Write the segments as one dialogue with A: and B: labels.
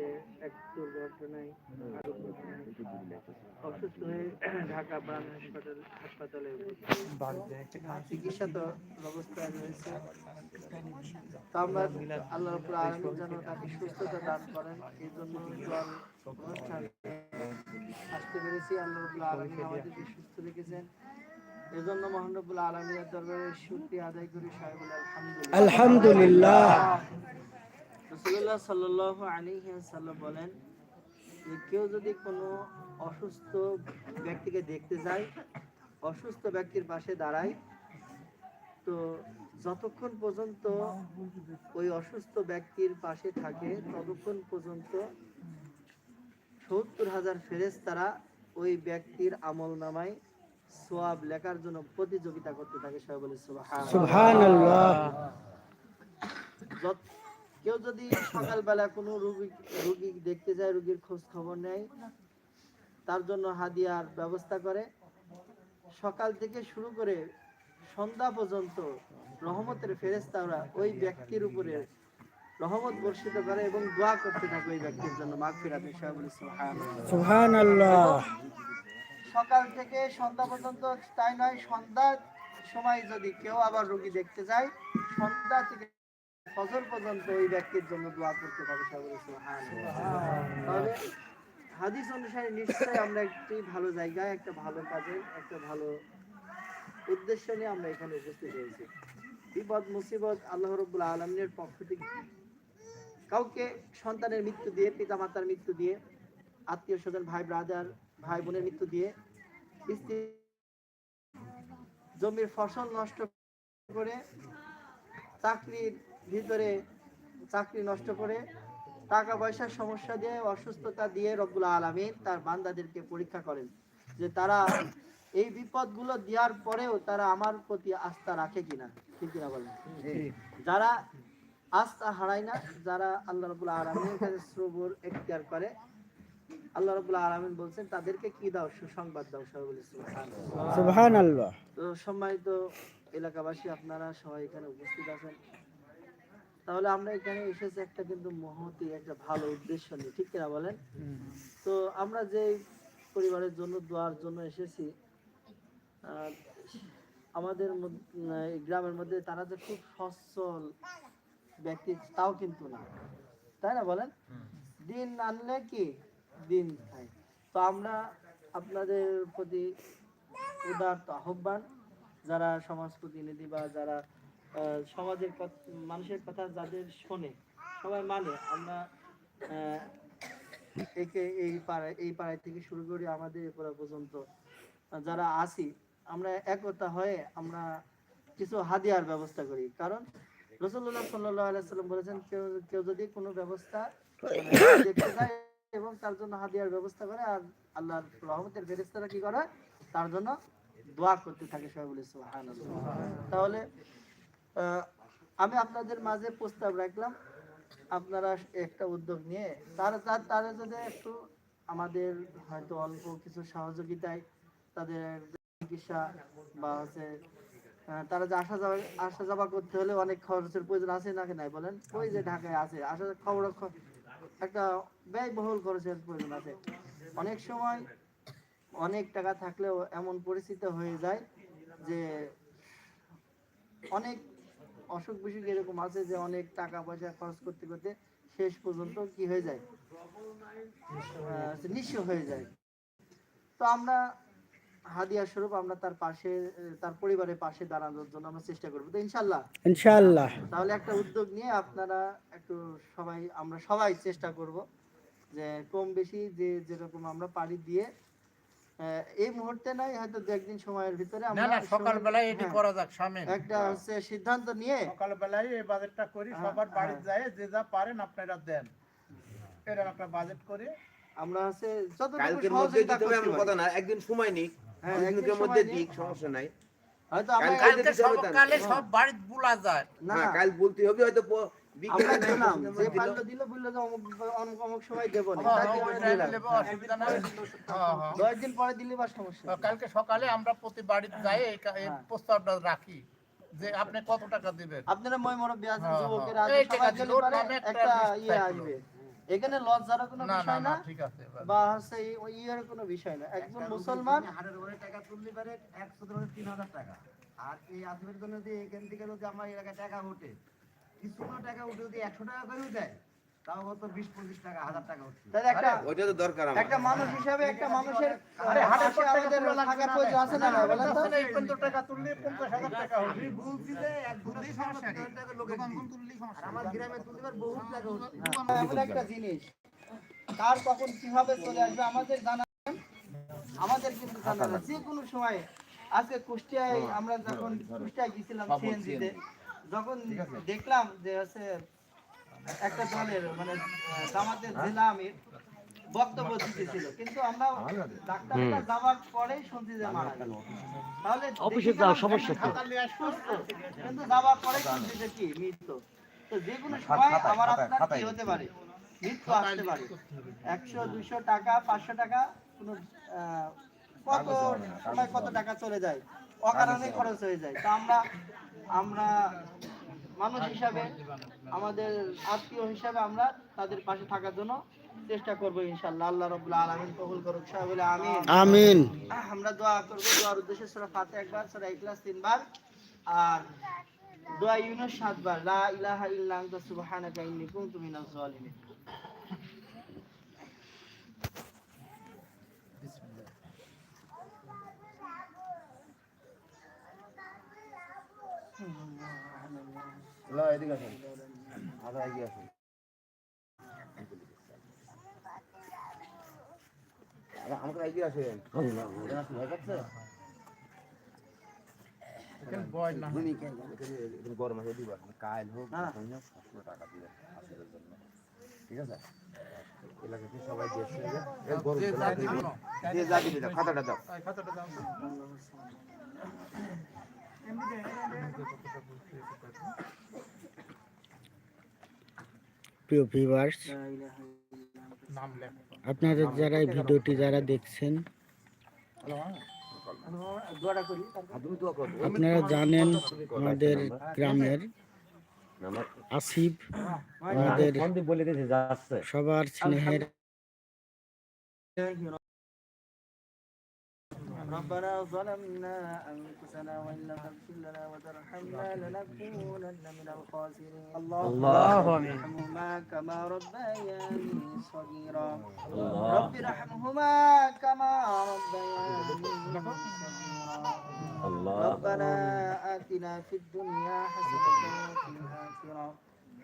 A: হয়েছে এক দুর্ঘটনায় অসুস্থ হয়ে ঢাকা প্রাণ হাসপাতাল, হাসপাতালে চিকিৎসা তো ব্যবস্থায় রয়েছে। তো আমরা আল্লাহ আলামিন যেন তাকে সুস্থতা দান করেন এই জন্য অনুষ্ঠানে আসতে পেরেছি। আল্লাহ আলামিন আমাদেরকে সুস্থ রেখেছেন। এজন্য মহান রব্বুল আলমীর দরবারে শুকরিয়া আদায় করি আলহামদুলিল্লাহ।
B: আলহামদুলিল্লাহ।
A: রসুল্লাহ সাল্লাহ আলী সাল্লাম বলেন যে কেউ যদি কোনো অসুস্থ ব্যক্তিকে দেখতে যায় অসুস্থ ব্যক্তির পাশে দাঁড়ায় তো যতক্ষণ পর্যন্ত ওই অসুস্থ ব্যক্তির পাশে থাকে ততক্ষণ পর্যন্ত সত্তর হাজার ফেরেস তারা ওই ব্যক্তির আমল নামায় সোয়াব লেখার জন্য প্রতিযোগিতা করতে থাকে সবাই বলে সুবহানাল্লাহ। কেউ যদি সকালবেলা কোনো রুগী রুগী দেখতে যায় রুগীর খোঁজ খবর নেয় তার জন্য হাদিয়ার ব্যবস্থা করে। সকাল থেকে শুরু করে সন্ধ্যা পর্যন্ত রহমতের ফেরেস্তারা ওই ব্যক্তির উপরে রহমত বর্ষিত করে এবং দোয়া করতে থাকে ওই ব্যক্তির জন্য। মাঘ ফিরাতে
B: সুবহানাল্লাহ।
A: সকাল থেকে সন্ধ্যা পর্যন্ত তাই নয় সন্ধ্যার সময় যদি কেউ আবার রোগী দেখতে যায় সন্ধ্যা থেকে ফজর পর্যন্ত ওই ব্যক্তির জন্য দোয়া করতে সবাই সুবহানাল্লাহ। হাদিস অনুসারে নিশ্চয়ই আমরা একটি ভালো জায়গায়, একটা ভালো কাজে, একটা ভালো উদ্দেশ্য নিয়ে আমরা এখানে উপস্থিত হয়েছি বিপদ, মুসিবত আল্লাহ রব্বুল আলমিনের পক্ষ থেকে কাউকে সন্তানের মৃত্যু দিয়ে পিতা মাতার মৃত্যু দিয়ে, আত্মীয় স্বজন, ভাই ব্রাদার ভাই বোনের মৃত্যু দিয়ে জমির ফসল নষ্ট করে চাকরির ভিতরে চাকরি নষ্ট করে টাকা পয়সার সমস্যা দিয়ে অসুস্থতা দিয়ে রব্বুল আলমিন তার বান্দাদেরকে পরীক্ষা করেন যে তারা এই বিপদগুলো দেওয়ার পরেও তারা আমার প্রতি আস্থা রাখে কিনা। ঠিক কিনা বলেন? যারা আস্থা হারায় না যারা আল্লাহ রবুল্লা আলমীর কাছে শ্রবর এখতিয়ার করে আল্লাহ রবুল্লা আলমিন বলছেন তাদেরকে কি দাও? সুসংবাদ দাও সবাই সম্মানিত এলাকাবাসী আপনারা সবাই এখানে উপস্থিত আছেন। তাহলে আমরা এখানে এসেছি একটা কিন্তু মহতি একটা ভালো উদ্দেশ্য নিয়ে ঠিক কিনা বলেন? তো আমরা যে পরিবারের জন্য দোয়ার জন্য এসেছি আমাদের গ্রামের মধ্যে তারা যে খুব সচ্ছল ব্যক্তি তাও কিন্তু না। তাই না বলেন? দিন আনলে কি? দিন খায়। তো আমরা আপনাদের প্রতি উদার্ত আহ্বান যারা সমাজ প্রতিনিধি বা যারা সমাজের মানুষের কথা যাদের শোনে, সবাই মানে। আমরা একে এই পাড়ায় এই পাড়ায় থেকে শুরু করি আমাদের এ পাড়া পর্যন্ত। যারা আসি আমরা একতা হয়ে আমরা কিছু হাদিয়ার ব্যবস্থা করি। কারণ রসুল্লাহ সাল্লাহ আলাইসাল্লাম বলেছেন, কেউ কেউ যদি কোনো ব্যবস্থা মানে দেখতে যায় এবং তার জন্য হাদিয়ার ব্যবস্থা করে, আর আল্লাহ রহমতের ফেরেস্তারা কি করে? তার জন্য দোয়া করতে থাকে সবাই বলে তাহলে আমি আপনাদের মাঝে প্রস্তাব রাখলাম। আপনারা একটা উদ্যোগ নিয়ে, তারা তার তারা যদি একটু আমাদের হয়তো অল্প কিছু সহযোগিতায় তাদের চিকিৎসা বা হচ্ছে তারা যে আসা যাওয়া আসা যাওয়া করতে হলে অনেক খরচের প্রয়োজন আছে নাকি নাই বলেন? ওই যে ঢাকায় আছে, আসা খবর একটা ব্যয়বহুল খরচের প্রয়োজন আছে। অনেক সময় অনেক টাকা থাকলেও এমন পরিস্থিতি হয়ে যায় যে অনেক অসুখ বিসুখ এরকম আছে যে অনেক টাকা পয়সা খরচ করতে করতে শেষ পর্যন্ত কি হয়ে যায়? নিঃস্ব হয়ে যায়। তো আমরা হাদিয়া স্বরূপ আমরা তার পাশে তার পরিবারের পাশে দাঁড়ানোর জন্য আমরা চেষ্টা করব। তো ইনশাল্লাহ
B: ইনশাআল্লাহ।
A: তাহলে একটা উদ্যোগ নিয়ে আপনারা একটু সবাই আমরা সবাই চেষ্টা করব যে কম বেশি যে যেরকম আমরা পারি দিয়ে এই মুহূর্তে নাই হয়তো দু একদিন সময়ের ভিতরে আমরা
C: না সকালবেলায় এটি
A: হ্যাঁ,
C: করা যাক সামনে।
A: একটা হচ্ছে সিদ্ধান্ত নিয়ে
C: সকালবেলায় এই বাজেটটা করি
A: হ্যাঁ,
C: সবার বাড়ি
A: হ্যাঁ।
C: যায় যে যা পারেন আপনারা দেন। এরকম একটা বাজেট করে।
A: আমরা হচ্ছে যতটুকু সহযোগিতা করতে পারি।
D: না একদিন সময় নিক।
A: হ্যাঁ,
D: মধ্যে দিক সমস্যা নাই।
A: হয়তো আমরা
D: কালকে।
C: সকালে সব বাড়ি বুলা যায়
A: না।
D: হ্যাঁ কাল বলতে হবে হয়তো বিকেলে
A: আমরা দিলাম যে
D: মধ্যে দিল।
A: পারল যে অমুক অমুক অমুক সময় দেবো না।
C: হ্যাঁ, হ্যাঁ।
A: দশ দিন পরে দিলে বা সমস্যা
C: কালকে সকালে আমরা প্রতি বাড়িতে যাই এই। প্রস্তাবটা রাখি যে আপনি কত টাকা দিবেন?
A: আপনারা মই মুরব্বী আছেন যুবকেরা
C: একটা
A: ইয়ে আসবে। এখানে লজ্জারও কোনো বিষয়
C: না
A: না?
C: ঠিক আছে
A: বা হচ্ছে ওই ইয়ের কোনো বিষয় না। একজন মুসলমান
E: হাটের উপরে টাকা তুললে পারে একশো ধরে তিন হাজার টাকা। আর এই আসবের জন্য যে এখান থেকে যদি আমার এলাকায় টাকা ওঠে কিছু টাকা উঠে যদি একশো টাকা করেও দেয় তাও হয়তো বিশ পঁচিশ টাকা হাজার টাকা উঠছে।
A: তাহলে একটা
D: ওইটা তো দরকার আমার।
A: একটা মানুষ হিসাবে একটা মানুষের
C: আরে হাটের পর
A: আমাদের
C: তোলা লাগবে
A: থাকার
C: না
A: প্রয়োজন আছে না না বলেন তো।
C: এই পর্যন্ত টাকা তুললে পঞ্চাশ হাজার টাকা হবে
E: বলছি যে এক দুটো সমস্যা নেই। লোকের দিই। আর আমার গ্রামে তুলতে পারে বহুত টাকা উঠছে।
A: এমন একটা জিনিস কার কখন কীভাবে চলে আসবে আমাদের জানা নেই। আমাদের কিন্তু জানা নেই। যে কোনো সময় আজকে কুষ্টিয়ায় আমরা যখন কুষ্টিয়ায় গেছিলাম সিএনজিতে যখন দেখলাম যে হচ্ছে একটা দলের মানে জামাতের জেলা আমির বক্তব্য দিতেছিল। কিন্তু আমরা ডাক্তাররা যাওয়ার পরেই শুনছি যে মারা গেল তাহলে অফিসে যাওয়ার সমস্যা কিন্তু যাওয়ার পরে শুনছি যে কি মৃত্যু। তো যে কোনো সময় আমার আপনার কি হতে পারে? মৃত্যু আসতে পারে। একশো দুইশো টাকা পাঁচশো টাকা কোনো আহ, কত সময় কত টাকা চলে যায়? অকারণে খরচ হয়ে যায়। তো আমরা আমরা মানুষ হিসাবে আমাদের আত্মীয় হিসাবে আমরা তাদের পাশে থাকার জন্য চেষ্টা করব ইনশাআল্লাহ। আল্লাহ রাব্বুল আলামিন কবুল করুক সবাই আমিন।
B: আমিন।
A: আমরা দোয়া করব দোয়ার উদ্দেশ্যে সূরা ফাতে একবার সূরা ইখলাস তিনবার আর দোয়া ইউনুস সাতবার লা ইলাহা ইল্লা আনতা সুবহানাকা ইন্নী কুনতু মিনাজ জালিমিন
D: লা, এদিকে আসেন। আদা এগিয়ে আসেন। আমাকে এগিয়ে আসেন। ভয় পাচ্ছে? গরম আছে, দিবা। কাল হোক,
A: হ্যাঁ।
D: হোক, 500 টাকা দিবেন আসলের জন্য। ঠিক আছে এলাকাতে সবাই গেছে এই গরম
C: যে
D: জন্য
C: যা
D: দিবি।
C: দিবি না।
D: দিয়ে খাতাটা দাও
C: খাতাটা দাও।
B: প্রিয় ভিউয়ার্স আপনারা যারা এই ভিডিওটি যারা দেখছেন আপনারা জানেন আমাদের গ্রামের আসিফ আমাদের সবার স্নেহের
A: ربنا ظلمنا أنفسنا وإن لم تغفر لنا وترحمنا لنكونن من الخاسرين.
B: الله
A: ارحمهما كما ربياني صغيرا. رب ارحمهما كما ربياني صغيرا. ربنا آتنا في الدنيا حسنة وفي الآخرة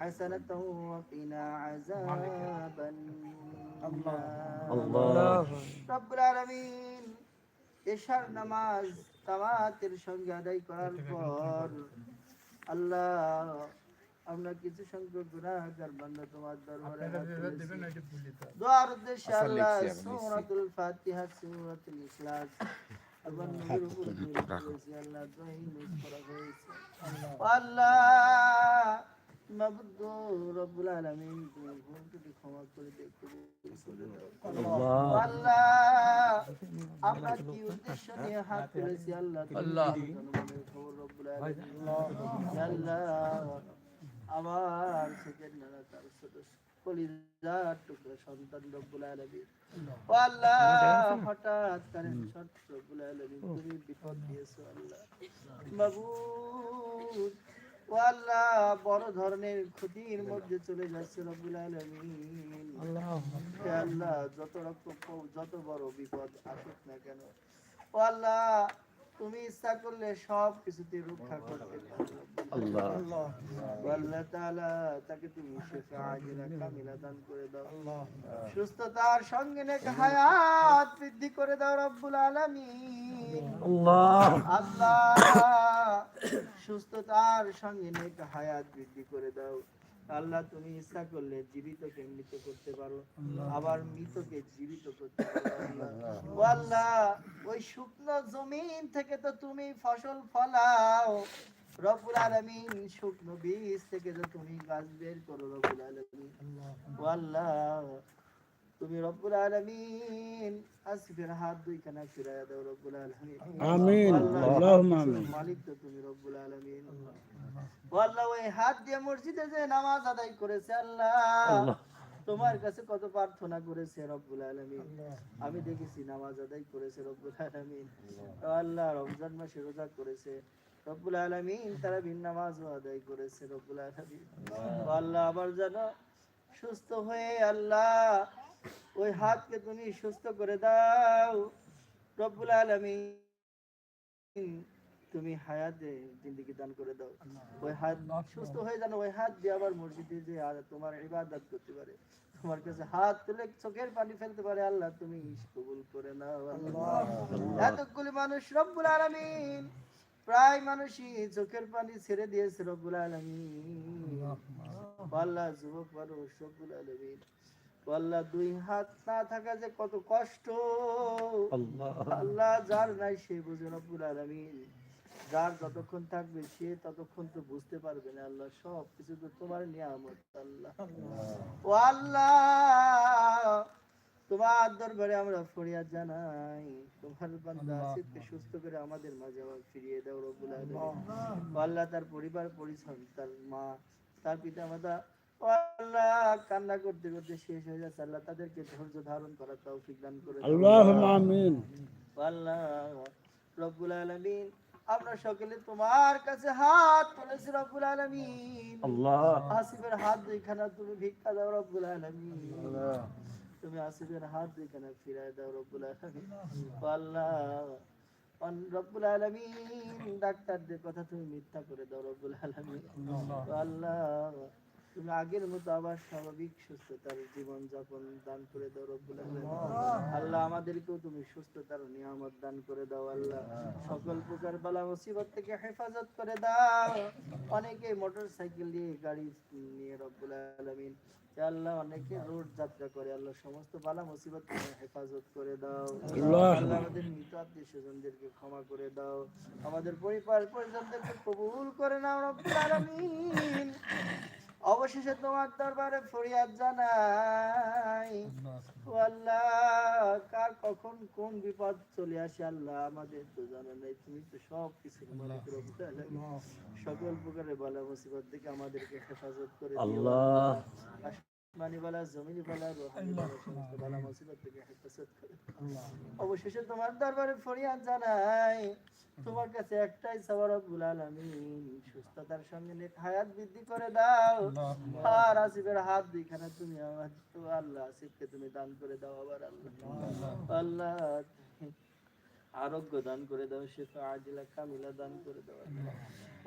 A: حسنة وقنا عذاب النار. رب العالمين. এশার নামাজ তামাতের সঙ্গে আদায় করার পর আল্লাহ আমরা কিছু সংখ্যক গুনাহগার বান্দা তোমার দরবারে। দোয়ার উদ্দেশ্যে
D: আচ্ছা,
A: আল্লাহ সূরাতুল ফাতিহা সূরাতুল ইখলাস আল্লাহ করেছি আল্লাহ রব্বুল আলামিন তুমি ক্ষমা করে দেখতে আল্লাহ আমরা সেকেন্ড তার সদস্য কলিজার টুকরো সন্তান রব্বুল আলামিন। ও আল্লাহ হঠাৎ কারেন্ট শর্ট রব্বুল আলামিন তুমি বিপদ দিয়েছ আল্লাহ। মাবুদ ও আল্লাহ বড় ধরনের ক্ষতির মধ্যে চলে যাচ্ছে রব্বুল আলামিন। আল্লাহ যত রকম যত বড় বিপদ আসুক না কেন। ও আল্লাহ তুমি ইচ্ছা করলে সব কিছুতে রক্ষা করতে আল্লাহ। আল্লাহ। তাআলা তাকে তুমি শিফা আজিলা কামিলা দান করে দাও। সুস্থতার সঙ্গে নেক হায়াত বৃদ্ধি করে দাও রব্বুল আলামিন। আল্লাহ। সুস্থতার সঙ্গে নেক হায়াত বৃদ্ধি করে দাও। আল্লাহ তুমি ইচ্ছা করলে জীবিতকে মৃত করতে পারো? আবার মৃতকে জীবিত করতে পারো। আল্লাহ। ও আল্লাহ ওই শুকনো জমিন থেকে তো তুমি ফসল ফলাও। রবুল আলমিন শুকনো বীজ থেকে তো তুমি গাছ বের করো রবুল আলমিন। ও আল্লাহ তুমি রব্বুল আলামিন আসফের হাত দুইখানা ফিরাইয়া দাও রব্বুল আলামিন।
B: আমিন। আল্লাহুম্মা আমিন।
A: মালিক তো তুমি রব্বুল আলামিন। আল্লাহ ওই হাত দিয়ে মসজিদে যে নামাজ আদায় করেছে আল্লাহ। তোমার কাছে কত প্রার্থনা করেছে রব্বুল আলামিন। আমি দেখেছি নামাজ আদায় করেছে রব্বুল আলামিন। ও আল্লাহ রমজান মাসে রোজা করেছে। রব্বুল আলামিন তারা ভিন্ন নামাজও আদায় করেছে রব্বুল আলামিন। আল্লাহ। আবার যেন সুস্থ হয়ে আল্লাহ ওই হাতকে তুমি সুস্থ করে দাও। রব্বুল আলামিন তুমি হায়াতে জিন্দিগি দান করে দাও। ওই হাত সুস্থ হয়ে যেন ওই হাত দিয়ে আবার মসজিদে যে আর তোমার ইবাদত করতে পারে। তোমার কাছে হাত তুলে চোখের পানি ফেলতে পারে। আল্লাহ তুমি কবুল করে নাও। আল্লাহ এতগুলি মানুষ রব্বুল আলামিন প্রায় মানুষই চোখের পানি ছেড়ে দিয়েছে রব্বুল আলামিন। আল্লাহ যুবক মানুষ রব্বুল আলামিন। আল্লাহ দুই হাত না থাকা যে কত কষ্ট। আল্লাহ। যার নাই সে বুঝে রব্বুল আলামিন। যার যতক্ষণ থাকবে সে ততক্ষণ তো বুঝতে পারবে না আল্লাহ সব কিছু তো তোমার নিয়ামত আল্লাহ। ও আল্লাহ তোমার দরবারে আমরা ফরিয়াদ জানাই। তোমার বান্দা আসিফকে সুস্থ করে আমাদের মাঝে আবার ফিরিয়ে দাও রব্বুল আলামিন। আল্লাহ। তার পরিবার পরিজন তার মা তার পিতা মাতা আল্লাহ কান্না করতে করতে শেষ হয়ে যাচ্ছে। আল্লাহ তাদেরকে ধৈর্য ধারণ করার তৌফিক দান করে দাও।
B: আল্লাহুম্মা আমিন।
A: আল্লাহ রব্বুল আলামিন আমরা সকলে তোমার কাছে হাত তুলেছি রব্বুল আলামিন।
D: আল্লাহ।
A: আসিফের হাত দুইখানা তুমি ভিক্ষা দাও রব্বুল আলামিন। তুমি আসিফের হাত দুইখানা ফিরায় দাও রব্বুল আলামিন। আল্লাহ রব্বুল আলামিন ডাক্তারদের কথা তুমি মিথ্যা করে দাও রব্বুল আলামিন। আল্লাহ তুমি আগের মতো আবার স্বাভাবিক সুস্থতার জীবন যাপন দান করে দাও রব্বুল আলামিন। আল্লাহ। আমাদেরকেও তুমি সুস্থতার নিয়ামত দান করে দাও আল্লাহ। সকল প্রকার বালা মুসিবত থেকে হেফাজত করে দাও। অনেকে মোটর সাইকেল দিয়ে গাড়ি নিয়ে রব্বুল আলামিন। আল্লাহ অনেকে রোড যাত্রা করে আল্লাহ সমস্ত বালা মুসিবত থেকে হেফাজত করে দাও।
B: আল্লাহ।
A: আল্লাহ আমাদের মৃত আত্মীয় স্বজনদেরকে ক্ষমা করে দাও। আমাদের পরিবার পরিজনদেরকে কবুল করে নাও রব্বুল আলামিন। অবশেষে তোমার দরবারে ফরিয়াদ জানাই। আল্লাহ। কার কখন কোন বিপদ চলে আসে আল্লাহ? আমাদের তো জানা নাই তুমি তো সব কিছু মালিক সকল প্রকারের বলা মুসিবত থেকে আমাদেরকে হেফাজত করে দিও।
D: আল্লাহ।
A: সমস্ত বালা মুসিবত থেকে হেফাজত করে। অবশেষে তোমার দরবারে ফরিয়াদ জানাই। তোমার কাছে একটাই সবার রব্বুল আলামিন। সুস্থতার সঙ্গে নেক হায়াত বৃদ্ধি করে দাও। আর আসিফের হাত দুইখানে তুমি আমার তো আল্লাহ আসিফকে তুমি দান করে দাও আবার আল্লাহ। আল্লাহ। আরোগ্য দান করে দাও শেফা আজিলা কামিলা দান করে দাও আল্লাহ।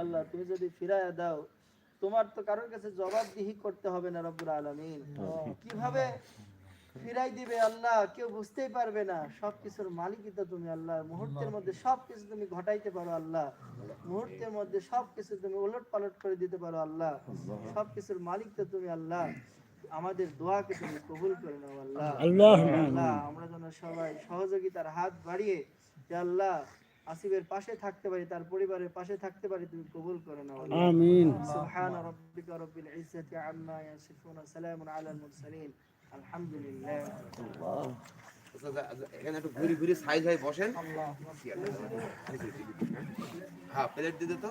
A: আল্লাহ। তুমি যদি ফিরায়া দাও তোমার তো কারোর কাছে জবাবদিহি করতে হবে না রব্বুল আলামিন। কীভাবে ফিরাই দিবে আল্লাহ? কেউ বুঝতেই পারবে না। সবকিছুর মালিকই তো তুমি আল্লাহ। মুহূর্তের মধ্যে সবকিছু তুমি ঘটাইতে পারো আল্লাহ। মুহূর্তের মধ্যে সবকিছু তুমি ওলট পালট করে দিতে পারো আল্লাহ। সবকিছুর মালিক তো তুমি আল্লাহ। আমাদের দোয়াকে তুমি কবুল করে নাও আল্লাহ। আল্লাহ আমরা যেন সবাই সহযোগিতার হাত বাড়িয়ে যে আল্লাহ আসিবের পাশে থাকতে পারি তার পরিবারের পাশে থাকতে পারি তুমি কবুল করে নাও।
B: আমিন।
A: সুবহান রাব্বিকা রাব্বিল ইজ্জাতি আম্মা ইয়াসিফুন সালামুন আলাল মুরসালিন। আলহামদুলিল্লাহ।
F: এখানে একটু ঘুরি ঘুরি সাইজ হয়ে বসেন। হ্যাঁ প্লেট দিতে তো।